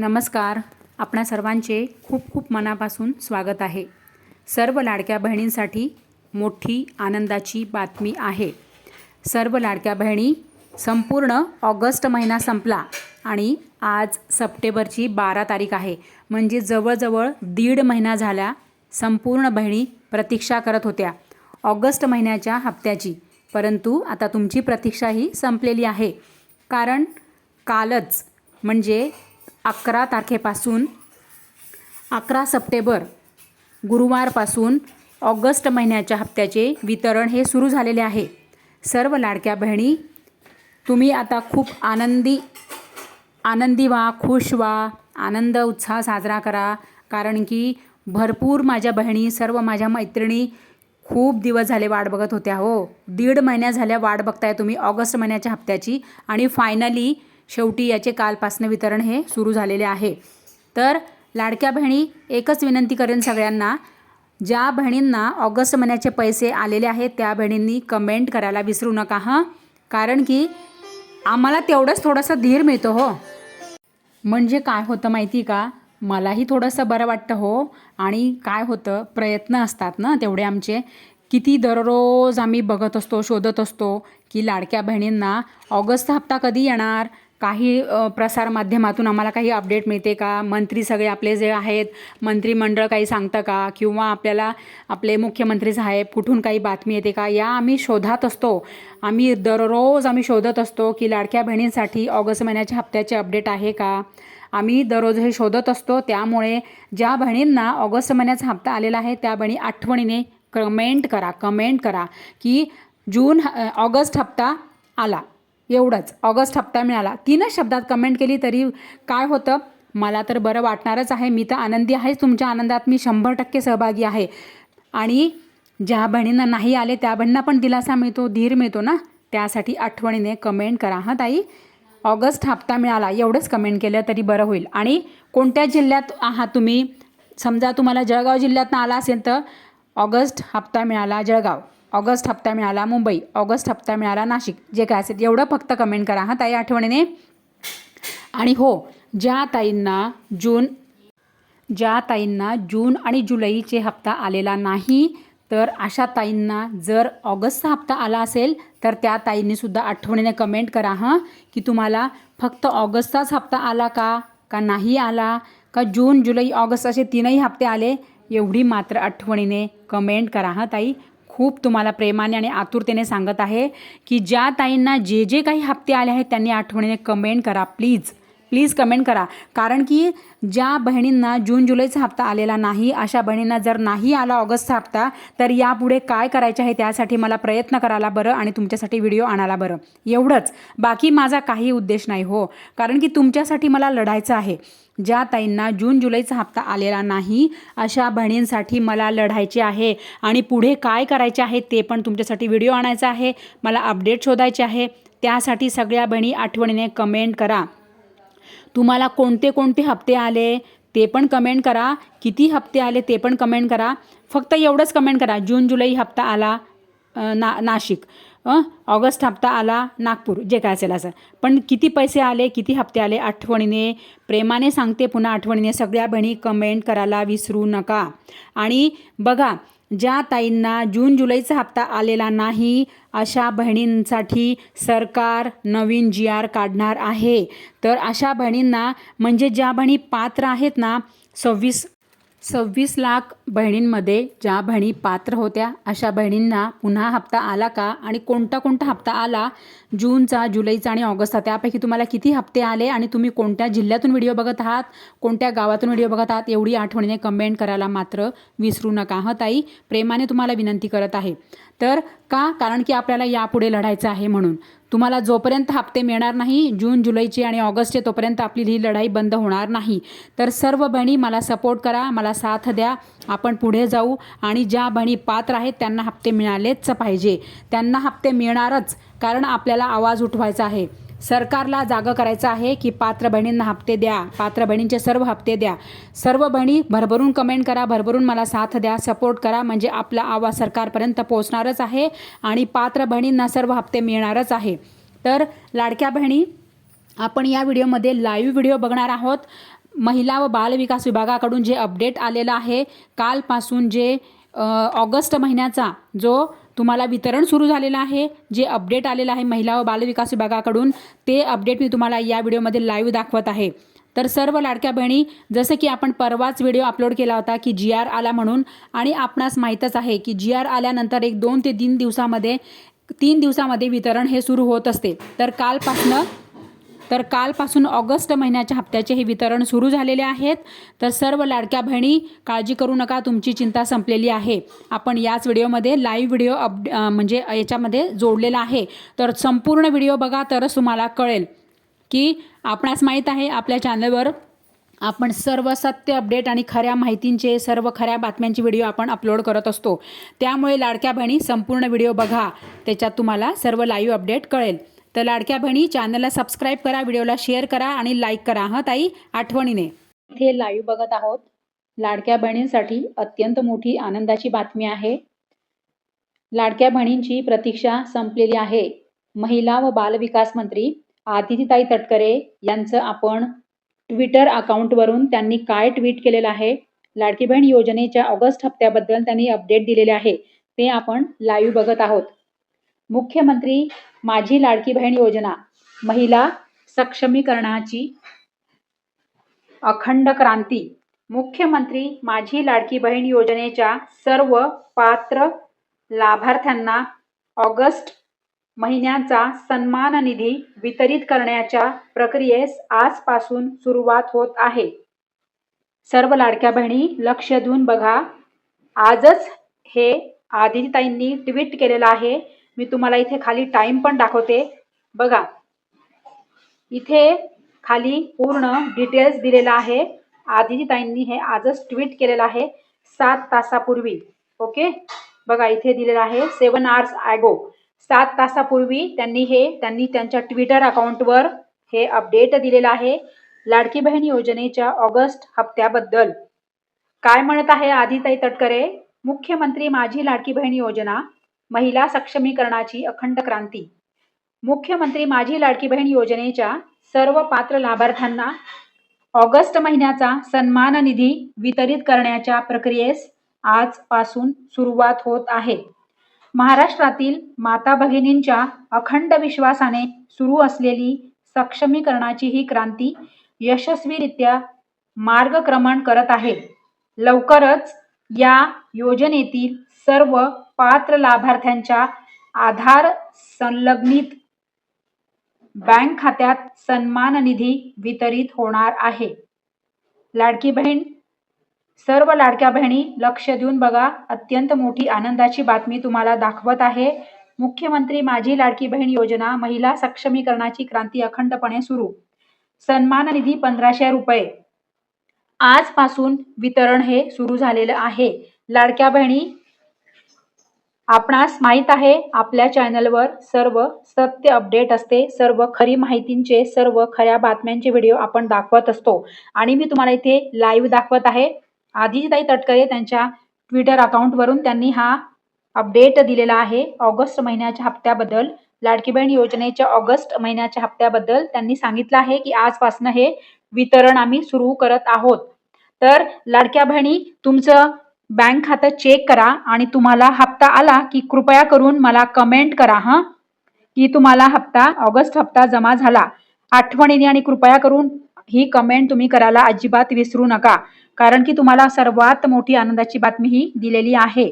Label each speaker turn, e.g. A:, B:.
A: नमस्कार. आपणा सर्वांचे खूप खूप मनापासून स्वागत आहे. सर्व लाडक्या बहिणींसाठी मोठी आनंदाची बातमी आहे. सर्व लाडक्या बहिणी संपूर्ण ऑगस्ट महिना संपला आणि आज सप्टेंबरची बारा तारीख आहे. म्हणजे जवळजवळ दीड महिना झाला संपूर्ण बहिणी प्रतीक्षा करत होत्या. ऑगस्ट महिन्याच्या हप्त्याची. परंतु आता तुमची प्रतीक्षा ही संपलेली आहे. कारण कालच म्हणजे अकरा तारखेपासून अकरा सप्टेंबर गुरुवारपासून ऑगस्ट महिन्याच्या हप्त्याचे वितरण हे सुरू झालेले आहे. सर्व लाडक्या बहिणी तुम्ही आता खूप आनंदी आनंदी व्हा खुश व्हा आनंद उत्साह साजरा करा. कारण की भरपूर माझ्या बहिणी सर्व माझ्या मैत्रिणी खूप दिवस झाले वाट बघत होत्या हो. दीड महिन्या झाल्या वाट बघताय तुम्ही ऑगस्ट महिन्याच्या हप्त्याची आणि फायनली शेवटी याचे कालपासनं वितरण हे सुरू झालेले आहे. तर लाडक्या बहिणी एकच विनंती करेन सगळ्यांना ज्या बहिणींना ऑगस्ट महिन्याचे पैसे आलेले आहेत त्या बहिणींनी कमेंट करायला विसरू नका हां? कारण की आम्हाला तेवढंच थोडंसं धीर मिळतो हो? म्हणजे काय होतं माहिती का? मलाही थोडंसं बरं वाटतं हो? आणि काय होतं प्रयत्न असतात ना तेवढे आमचे. किती दररोज आम्ही बघत असतो शोधत असतो की लाडक्या बहिणींना ऑगस्ट हप्ता कधी येणार? काही प्रसारमाध्यमातून आम्हाला काही अपडेट मिळते का? मंत्री सगळे आपले जे आहेत मंत्रिमंडळ काही सांगतं का? किंवा आपल्याला आपले मुख्यमंत्री साहेब कुठून काही बातमी येते का? या आम्ही शोधात असतो. आम्ही दररोज आम्ही शोधत असतो की लाडक्या बहिणींसाठी ऑगस्ट महिन्याच्या हप्त्याचे अपडेट आहे का? आम्ही दररोज हे शोधत असतो. त्यामुळे ज्या बहिणींना ऑगस्ट महिन्याचा हप्ता आलेला आहे त्या बहिणी आठवणीने कमेंट करा कमेंट करा की जून ऑगस्ट हप्ता आला. एवढंच. ऑगस्ट हप्ता मिळाला. तीनच शब्दात कमेंट केली तरी काय होतं? मला तर बरं वाटणारच आहे. मी तर आनंदी आहेच. तुमच्या आनंदात मी शंभर टक्के सहभागी आहे. आणि ज्या बहिणींना नाही आले त्या बहिणींना पण दिलासा मिळतो धीर मिळतो ना? त्यासाठी आठवणीने कमेंट करा हां ताई? ऑगस्ट हप्ता मिळाला. एवढंच कमेंट केलं तरी बरं होईल. आणि कोणत्या जिल्ह्यात आहात तुम्ही? समजा तुम्हाला जळगाव जिल्ह्यातनं आला असेल तर ऑगस्ट हप्ता मिळाला जळगाव. ऑगस्ट हप्ता मिळाला मुंबई ऑगस्ट हप्ता मिळाला नाशिक. जे काय असेल एवढं फक्त कमेंट करा हां ताई आठवणीने. आणि हो ज्या ताईंना जून ज्या ताईंना जून आणि जुलैचे हप्ता आलेला नाही तर अशा ताईंना जर ऑगस्टचा हप्ता आला असेल तर त्या ताईंनीसुद्धा आठवणीने कमेंट करा हां. की तुम्हाला फक्त ऑगस्टचाच हप्ता आला का? का नाही आला? का जून जुलै ऑगस्ट असे तीनही हप्ते आले? एवढी मात्र आठवणीने कमेंट करा हां ताई. खूप तुम्हाला प्रेमाने आणि आतुरतेने सांगत आहे की ज्या ताईंना जे जे काही हप्ते आले आहेत त्यांनी आठवणीने कमेंट करा प्लीज प्लीज कमेंट करा. कारण की ज्या बहिणींना जून जुलैचा हप्ता आलेला नाही अशा बहिणींना जर नाही आला ऑगस्टचा हप्ता तर यापुढे काय करायचे आहे त्यासाठी मला प्रयत्न करायला बरं आणि तुमच्यासाठी व्हिडिओ आणायला बरं. एवढंच. बाकी माझा काही उद्देश नाही हो. कारण की तुमच्यासाठी मला लढायचं आहे. ज्या ताईंना जून जुलैचा हप्ता आलेला नाही अशा बहिणींसाठी मला लढायचे आहे आणि पुढे काय करायचे आहे ते पण तुमच्यासाठी व्हिडिओ आणायचा आहे. मला अपडेट शोधायचे आहे. त्यासाठी सगळ्या बहिणी आठवणीने कमेंट करा. तुम्हाला कोणते कोणते हप्ते आले ते पण कमेंट करा. किती हप्ते आले ते पण कमेंट करा. फक्त एवढंच कमेंट करा. जून जुलै हप्ता आला ना नाशिक. ऑगस्ट हप्ता आला नागपूर जे काय असेल असं. पण किती पैसे आले किती हप्ते आले आठवणीने प्रेमाने सांगते पुन्हा आठवणीने. सगळ्या बहिणी कमेंट करायला विसरू नका. आणि बघा ज्या ताईंना जून जुलैचा हप्ता आलेला नाही अशा बहिणींसाठी सरकार नवीन जी आर काढणार आहे. तर अशा बहिणींना म्हणजे ज्या बहिणी पात्र आहेत ना सव्वीस सव्वीस लाख बहिणींमध्ये ज्या बहिणी पात्र होत्या अशा बहिणींना पुन्हा हप्ता आला का? आणि कोणता कोणता हप्ता आला? जूनचा जुलैचा आणि ऑगस्टचा. त्यापैकी तुम्हाला किती हप्ते आले आणि तुम्ही कोणत्या जिल्ह्यातून व्हिडिओ बघत आहात? कोणत्या गावातून व्हिडिओ बघत आहात? एवढी आठवणीने कमेंट करायला मात्र विसरू नका हं ताई? प्रेमाने तुम्हाला विनंती करत आहे. तर का? कारण की आपल्याला यापुढे लढायचं आहे म्हणून. तुम्हाला जोपर्यंत हप्ते मिळणार नाही जून जुलैचे आणि ऑगस्टचे तोपर्यंत आपली ही लढाई बंद होणार नाही. तर सर्व बहिणी मला सपोर्ट करा मला साथ द्या आपण पुढे जाऊ आणि ज्या बहिणी पात्र आहेत त्यांना हप्ते मिळालेच पाहिजे. त्यांना हप्ते मिळणारच कारण आपल्याला आवाज उठवायचा आहे. सरकारला जागं करायचं आहे की पात्र बहिणींना हप्ते द्या. पात्र बहिणींचे सर्व हप्ते द्या. सर्व बहिणी भरभरून कमेंट करा भरभरून मला साथ द्या सपोर्ट करा म्हणजे आपला आवाज सरकारपर्यंत पोहोचणारच आहे आणि पात्र बहिणींना सर्व हप्ते मिळणारच आहे. तर लाडक्या बहिणी आपण या व्हिडिओमध्ये लाईव्ह व्हिडिओ बघणार आहोत. महिला व बालविकास विभागाकडून जे अपडेट आलेलं आहे कालपासून जे ऑगस्ट महिन्याचा जो तुम्हाला वितरण सुरू झालेलं आहे जे अपडेट आलेलं आहे महिला व बालविकास विभागाकडून ते अपडेट मी तुम्हाला या व्हिडिओमध्ये लाईव्ह दाखवत आहे. तर सर्व लाडक्या बहिणी जसं की आपण परवाच व्हिडिओ अपलोड केला होता की जी आर आला म्हणून आणि आपणास माहीतच आहे की जी आर आल्यानंतर एक दोन ते तीन दिवसामध्ये तीन दिवसामध्ये वितरण हे सुरू होत असते. तर कालपासनं तर कालपासून ऑगस्ट महिन्याच्या हप्त्याचे हे वितरण सुरू झालेले आहेत. तर सर्व लाडक्या बहिणी काळजी करू नका तुमची चिंता संपलेली आहे. आपण याच व्हिडिओमध्ये लाईव्ह व्हिडिओ अप म्हणजे याच्यामध्ये जोडलेला आहे. तर संपूर्ण व्हिडिओ बघा तरच तुम्हाला कळेल की आपणास माहीत आहे आपल्या चॅनलवर आपण सर्व सत्य अपडेट आणि खऱ्या माहितींचे सर्व खऱ्या बातम्यांचे व्हिडिओ आपण अपलोड करत असतो. त्यामुळे लाडक्या बहिणी संपूर्ण व्हिडिओ बघा. त्याच्यात तुम्हाला सर्व लाईव्ह अपडेट कळेल. तर लाडक्या बहिणी चॅनलला सबस्क्राईब करा व्हिडिओला शेअर करा आणि लाईक करा हां ताई? आठवणीने. इथे लाईव्ह बघत आहोत. लाडक्या बहिणींसाठी अत्यंत मोठी आनंदाची बातमी आहे. लाडक्या बहिणींची प्रतीक्षा संपलेली आहे. महिला व बालविकास मंत्री आदितीताई तटकरे यांचं आपण ट्विटर अकाउंटवरून त्यांनी काय ट्विट केलेलं आहे? लाडकी बहीण योजनेच्या ऑगस्ट हप्त्याबद्दल त्यांनी अपडेट दिलेले आहे. ते आपण लाईव्ह बघत आहोत. मुख्यमंत्री माझी लाडकी बहीण योजना महिला सक्षमीकरणाची अखंड क्रांती. मुख्यमंत्री माझी लाडकी बहीण योजनेच्या सर्व पात्र लाभार्थ्यांना ऑगस्ट महिन्याचा सन्मान निधी वितरित करण्याच्या प्रक्रियेस आजपासून सुरुवात होत आहे. सर्व लाडक्या बहिणी लक्ष देऊन बघा. आजच हे आदितीताईंनी ट्विट केलेलं आहे. मी तुम्हाला इथे खाली टाइम पण दाखवते. बघा. इथे खाली पूर्ण डिटेल्स दिलेला आहे. आदितीताईंनी हे आजच ट्विट केलेलं आहे सात तासापूर्वी. ओके बघा इथे दिलेलं आहे सेवन आवर्स ॲगो सात तासापूर्वी त्यांनी हे त्यांनी त्यांच्या ट्विटर अकाउंटवर हे अपडेट दिलेलं आहे लाडकी बहीण योजनेच्या ऑगस्ट हप्त्याबद्दल. काय म्हणत आहे आदिताई तटकरे? मुख्यमंत्री माझी लाडकी बहीण योजना. महिला सक्षमीकरणाची अखंड क्रांती. मुख्यमंत्री माझी लाडकी बहीण योजनेच्या सर्व पात्र लाभार्थ्यांना ऑगस्ट महिन्याचा सन्मान निधी वितरित करण्याच्या प्रक्रियेस आजपासून सुरुवात होत आहे. महाराष्ट्रातील माता भगिनींच्या अखंड विश्वासाने सुरू असलेली सक्षमीकरणाची ही क्रांती यशस्वीरित्या मार्गक्रमण करत आहे. लवकरच या योजनेतील सर्व पात्र लाभार्थ्यांच्या आधार संलग्नित बँक खात्यात सन्मान निधी वितरित होणार आहे. लाडकी बहीण सर्व लाडक्या बहिणी लक्ष देऊन बघा. अत्यंत मोठी आनंदाची बातमी तुम्हाला दाखवत आहे. मुख्यमंत्री माझी लाडकी बहीण योजना महिला सक्षमीकरणाची क्रांती अखंडपणे सुरू. सन्मान निधी पंधराशे रुपये. आजपासून वितरण हे सुरू झालेलं आहे. लाडक्या बहिणी आपणास माहीत आहे आपल्या चॅनलवर सर्व सत्य अपडेट असते सर्व खरी माहितींचे सर्व खऱ्या बातम्यांचे व्हिडिओ आपण दाखवत असतो. आणि मी तुम्हाला इथे लाईव्ह दाखवत आहे. आदितीताई तटकरे त्यांच्या ट्विटर अकाउंटवरून त्यांनी हा अपडेट दिलेला आहे. ऑगस्ट महिन्याच्या हप्त्याबद्दल लाडकी बहीण योजनेच्या ऑगस्ट महिन्याच्या हप्त्याबद्दल त्यांनी सांगितलं आहे की आजपासून हे वितरण आम्ही सुरू करत आहोत. तर लाडक्या बहिणी तुमचं बँक खातं चेक करा आणि तुम्हाला हप्ता आला की कृपया करून मला कमेंट करा हां? की तुम्हाला हप्ता ऑगस्ट हप्ता जमा झाला. आठवणीने आणि कृपया करून ही कमेंट तुम्ही करायला अजिबात विसरू नका कारण की तुम्हाला सर्वात मोठी आनंदाची बातमी ही दिलेली आहे.